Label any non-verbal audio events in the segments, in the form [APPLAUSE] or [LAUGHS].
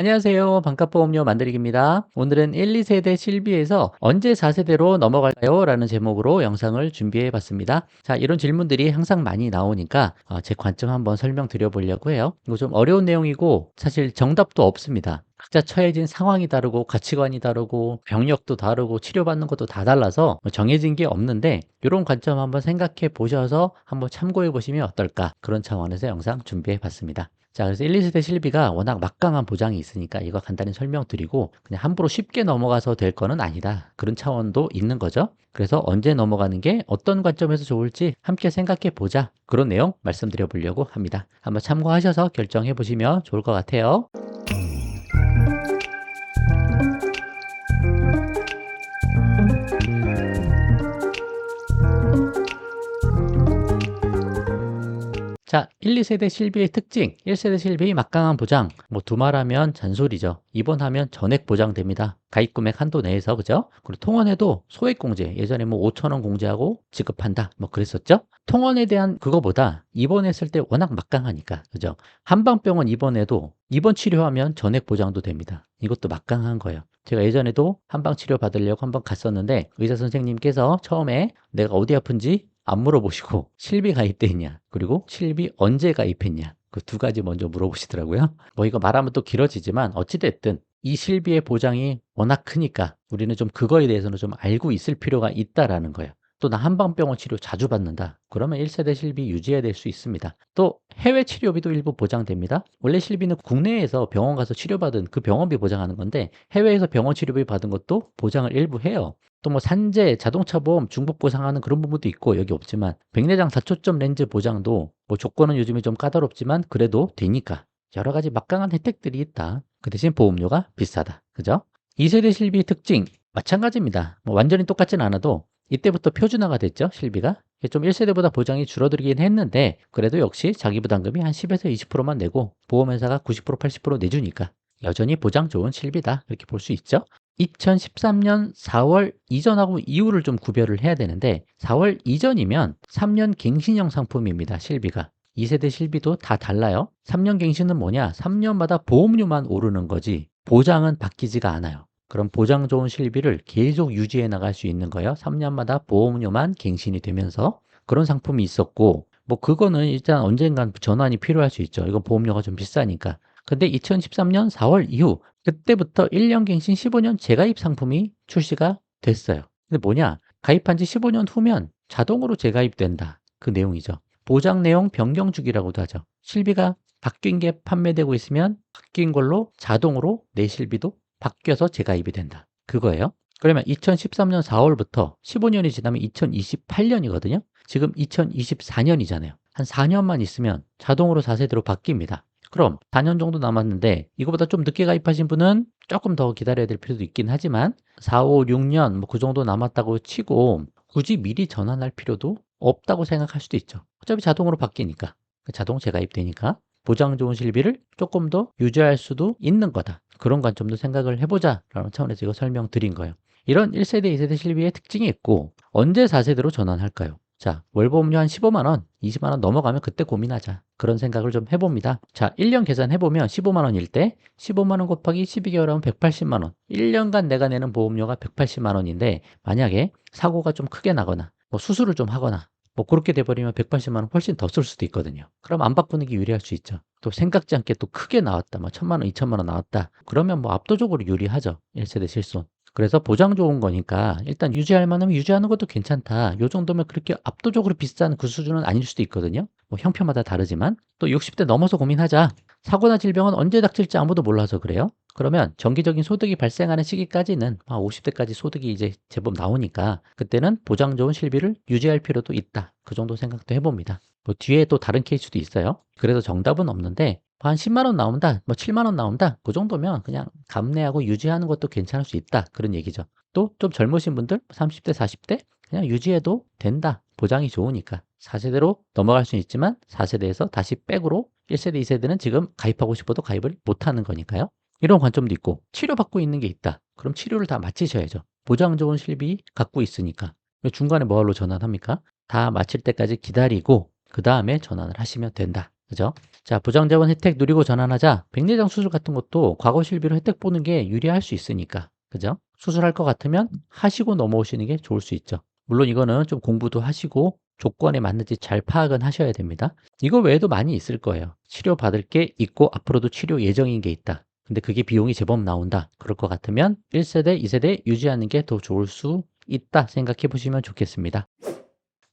안녕하세요. 반값보험료 만들기입니다. 오늘은 1, 2세대 실비에서 언제 4세대로 넘어갈까요? 라는 제목으로 영상을 준비해 봤습니다. 자, 이런 질문들이 항상 많이 나오니까 어, 제 관점 한번 설명드려 보려고 해요. 이거 좀 어려운 내용이고 사실 정답도 없습니다. 각자 처해진 상황이 다르고 가치관이 다르고 병력도 다르고 치료받는 것도 다 달라서 뭐 정해진 게 없는데 이런 관점 한번 생각해 보셔서 한번 참고해 보시면 어떨까 그런 차원에서 영상 준비해 봤습니다. 자, 그래서 1, 2세대 실비가 워낙 막강한 보장이 있으니까 이거 간단히 설명드리고 그냥 함부로 쉽게 넘어가서 될 거는 아니다. 그런 차원도 있는 거죠. 그래서 언제 넘어가는 게 어떤 관점에서 좋을지 함께 생각해 보자. 그런 내용 말씀드려 보려고 합니다. 한번 참고하셔서 결정해 보시면 좋을 것 같아요. 1, 2세대 실비의 특징, 1세대 실비 막강한 보장, 뭐 두말하면 잔소리죠. 입원하면 전액 보장됩니다. 가입 금액 한도 내에서, 그죠? 그리고 통원에도 소액 공제, 예전에 뭐 5천원 공제하고 지급한다, 뭐 그랬었죠? 통원에 대한 그거보다 입원했을 때 워낙 막강하니까, 그죠? 한방병원 입원해도 입원 치료하면 전액 보장도 됩니다. 이것도 막강한 거예요. 제가 예전에도 한방 치료 받으려고 한번 갔었는데 의사 선생님께서 처음에 내가 어디 아픈지 안 물어보시고 [LAUGHS] 실비 가입돼 있냐 그리고 실비 언제 가입했냐 그 두 가지 먼저 물어보시더라고요 뭐 이거 말하면 또 길어지지만 어찌됐든 이 실비의 보장이 워낙 크니까 우리는 좀 그거에 대해서는 좀 알고 있을 필요가 있다라는 거예요 또 나 한방병원 치료 자주 받는다. 그러면 1세대 실비 유지해야 될 수 있습니다. 또 해외 치료비도 일부 보장됩니다. 원래 실비는 국내에서 병원 가서 치료받은 그 병원비 보장하는 건데 해외에서 병원 치료비 받은 것도 보장을 일부 해요. 또 뭐 산재, 자동차 보험, 중복 보상하는 그런 부분도 있고 여기 없지만 백내장 다초점 렌즈 보장도 뭐 조건은 요즘에 좀 까다롭지만 그래도 되니까 여러 가지 막강한 혜택들이 있다. 그 대신 보험료가 비싸다. 그죠? 2세대 실비 특징 마찬가지입니다. 뭐 완전히 똑같진 않아도 이때부터 표준화가 됐죠, 실비가. 좀 1세대보다 보장이 줄어들긴 했는데 그래도 역시 자기 부담금이 한 10에서 20%만 내고 보험회사가 90% 80% 내주니까 여전히 보장 좋은 실비다 이렇게 볼 수 있죠. 2013년 4월 이전하고 이후를 좀 구별을 해야 되는데 4월 이전이면 3년 갱신형 상품입니다. 실비가. 2세대 실비도 다 달라요. 3년 갱신은 뭐냐? 3년마다 보험료만 오르는 거지 보장은 바뀌지가 않아요. 그럼 보장 좋은 실비를 계속 유지해 나갈 수 있는 거예요. 3년마다 보험료만 갱신이 되면서 그런 상품이 있었고 뭐 그거는 일단 언젠간 전환이 필요할 수 있죠. 이건 보험료가 좀 비싸니까. 근데 2013년 4월 이후 그때부터 1년 갱신 15년 재가입 상품이 출시가 됐어요. 근데 뭐냐? 가입한 지 15년 후면 자동으로 재가입된다. 그 내용이죠. 보장 내용 변경 주기라고도 하죠. 실비가 바뀐 게 판매되고 있으면 바뀐 걸로 자동으로 내 실비도 바뀌어서 재가입이 된다. 그거예요. 그러면 2013년 4월부터 15년이 지나면 2028년이거든요. 지금 2024년이잖아요. 한 4년만 있으면 자동으로 4세대로 바뀝니다. 그럼 4년 정도 남았는데 이거보다 좀 늦게 가입하신 분은 조금 더 기다려야 될 필요도 있긴 하지만 4, 5, 6년 뭐 그 정도 남았다고 치고 굳이 미리 전환할 필요도 없다고 생각할 수도 있죠. 어차피 자동으로 바뀌니까. 자동 재가입되니까 보장 좋은 실비를 조금 더 유지할 수도 있는 거다. 그런 관점도 생각을 해보자 라는 차원에서 이거 설명드린 거예요. 이런 1세대, 2세대 실비의 특징이 있고 언제 4세대로 전환할까요? 자, 월보험료 한 15만원, 20만원 넘어가면 그때 고민하자. 그런 생각을 좀 해봅니다. 자, 1년 계산해보면 15만원일 때 15만원 곱하기 12개월 하면 180만원. 1년간 내가 내는 보험료가 180만원인데 만약에 사고가 좀 크게 나거나 뭐 수술을 좀 하거나 뭐 그렇게 돼버리면 180만원 훨씬 더 쓸 수도 있거든요. 그럼 안 바꾸는 게 유리할 수 있죠. 또 생각지 않게 또 크게 나왔다. 뭐 천만원, 이천만원 나왔다. 그러면 뭐 압도적으로 유리하죠. 1세대 실손. 그래서 보장 좋은 거니까 일단 유지할 만하면 유지하는 것도 괜찮다. 요 정도면 그렇게 압도적으로 비싼 그 수준은 아닐 수도 있거든요. 뭐 형편마다 다르지만 또 60대 넘어서 고민하자. 사고나 질병은 언제 닥칠지 아무도 몰라서 그래요. 그러면 정기적인 소득이 발생하는 시기까지는 50대까지 소득이 이제 제법 나오니까 그때는 보장 좋은 실비를 유지할 필요도 있다. 그 정도 생각도 해봅니다. 뭐 뒤에 또 다른 케이스도 있어요. 그래서 정답은 없는데 한 10만 원 나온다, 뭐 7만 원 나온다. 그 정도면 그냥 감내하고 유지하는 것도 괜찮을 수 있다. 그런 얘기죠. 또 좀 젊으신 분들 30대, 40대 그냥 유지해도 된다. 보장이 좋으니까. 4세대로 넘어갈 수는 있지만 4세대에서 다시 백으로 1세대, 2세대는 지금 가입하고 싶어도 가입을 못 하는 거니까요. 이런 관점도 있고 치료받고 있는 게 있다. 그럼 치료를 다 마치셔야죠. 보장 좋은 실비 갖고 있으니까. 중간에 뭐하러 전환합니까? 다 마칠 때까지 기다리고 그 다음에 전환을 하시면 된다. 그죠? 자, 보장자원 혜택 누리고 전환하자. 백내장 수술 같은 것도 과거 실비로 혜택 보는 게 유리할 수 있으니까. 그죠? 수술할 것 같으면 하시고 넘어오시는 게 좋을 수 있죠. 물론 이거는 좀 공부도 하시고 조건에 맞는지 잘 파악은 하셔야 됩니다. 이거 외에도 많이 있을 거예요. 치료 받을 게 있고 앞으로도 치료 예정인 게 있다. 근데 그게 비용이 제법 나온다. 그럴 것 같으면 1세대, 2세대 유지하는 게 더 좋을 수 있다 생각해 보시면 좋겠습니다.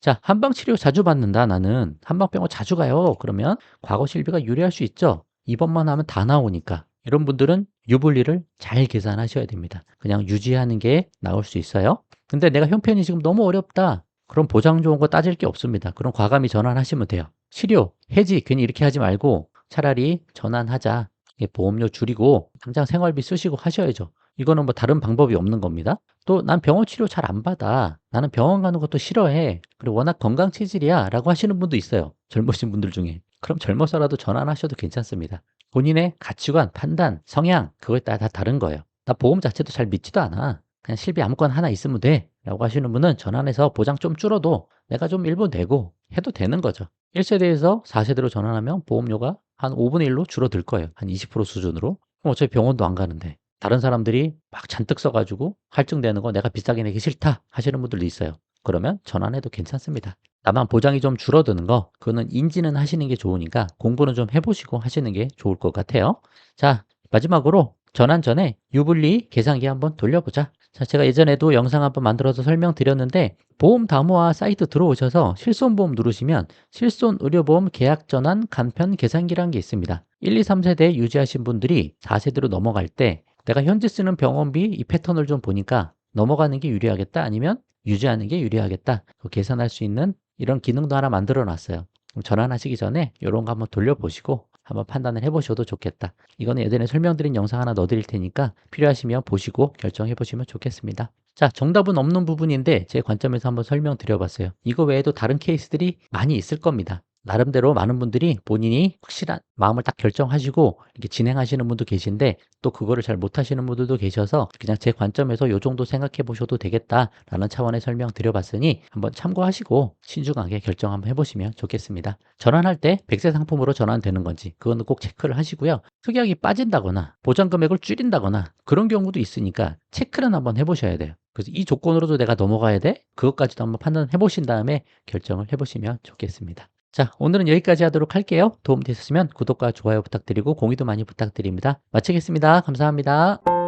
자, 한방 치료 자주 받는다. 나는 한방병원 자주 가요. 그러면 과거 실비가 유리할 수 있죠. 이번만 하면 다 나오니까. 이런 분들은 유불리를 잘 계산하셔야 됩니다. 그냥 유지하는 게 나올 수 있어요. 근데 내가 형편이 지금 너무 어렵다. 그럼 보장 좋은 거 따질 게 없습니다. 그럼 과감히 전환하시면 돼요. 치료, 해지 괜히 이렇게 하지 말고 차라리 전환하자. 보험료 줄이고 당장 생활비 쓰시고 하셔야죠. 이거는 뭐 다른 방법이 없는 겁니다. 또 난 병원 치료 잘 안 받아. 나는 병원 가는 것도 싫어해. 그리고 워낙 건강 체질이야. 라고 하시는 분도 있어요. 젊으신 분들 중에. 그럼 젊어서라도 전환하셔도 괜찮습니다. 본인의 가치관, 판단, 성향, 그거에 따라 다 다른 거예요. 나 보험 자체도 잘 믿지도 않아. 그냥 실비 아무거나 하나 있으면 돼. 라고 하시는 분은 전환해서 보장 좀 줄어도 내가 좀 일부 내고 해도 되는 거죠. 1세대에서 4세대로 전환하면 보험료가 한 5분의 1로 줄어들 거예요. 한 20% 수준으로. 어차피 병원도 안 가는데. 다른 사람들이 막 잔뜩 써가지고 할증되는 거 내가 비싸게 내기 싫다 하시는 분들도 있어요. 그러면 전환해도 괜찮습니다. 다만 보장이 좀 줄어드는 거, 그거는 인지는 하시는 게 좋으니까 공부는 좀 해보시고 하시는 게 좋을 것 같아요. 자, 마지막으로 전환 전에 유불리 계산기 한번 돌려보자. 자, 제가 예전에도 영상 한번 만들어서 설명드렸는데 보험 담화 사이트 들어오셔서 실손보험 누르시면 실손 의료보험 계약 전환 간편 계산기라는 게 있습니다. 1, 2, 3세대 유지하신 분들이 4세대로 넘어갈 때 내가 현재 쓰는 병원비 이 패턴을 좀 보니까 넘어가는 게 유리하겠다 아니면 유지하는 게 유리하겠다 그 계산할 수 있는 이런 기능도 하나 만들어 놨어요. 전환하시기 전에 이런 거 한번 돌려보시고 한번 판단을 해보셔도 좋겠다. 이거는 예전에 설명드린 영상 하나 넣어드릴 테니까 필요하시면 보시고 결정해 보시면 좋겠습니다. 자, 정답은 없는 부분인데 제 관점에서 한번 설명드려 봤어요. 이거 외에도 다른 케이스들이 많이 있을 겁니다. 나름대로 많은 분들이 본인이 확실한 마음을 딱 결정하시고 이렇게 진행하시는 분도 계신데 또 그거를 잘 못하시는 분들도 계셔서 그냥 제 관점에서 요 정도 생각해 보셔도 되겠다라는 차원의 설명 드려봤으니 한번 참고하시고 신중하게 결정 한번 해보시면 좋겠습니다. 전환할 때 100세 상품으로 전환되는 건지 그거는 꼭 체크를 하시고요. 특약이 빠진다거나 보장 금액을 줄인다거나 그런 경우도 있으니까 체크는 한번 해보셔야 돼요. 그래서 이 조건으로도 내가 넘어가야 돼? 그것까지도 한번 판단해 보신 다음에 결정을 해 보시면 좋겠습니다. 자, 오늘은 여기까지 하도록 할게요. 도움 되셨으면 구독과 좋아요 부탁드리고 공유도 많이 부탁드립니다. 마치겠습니다. 감사합니다.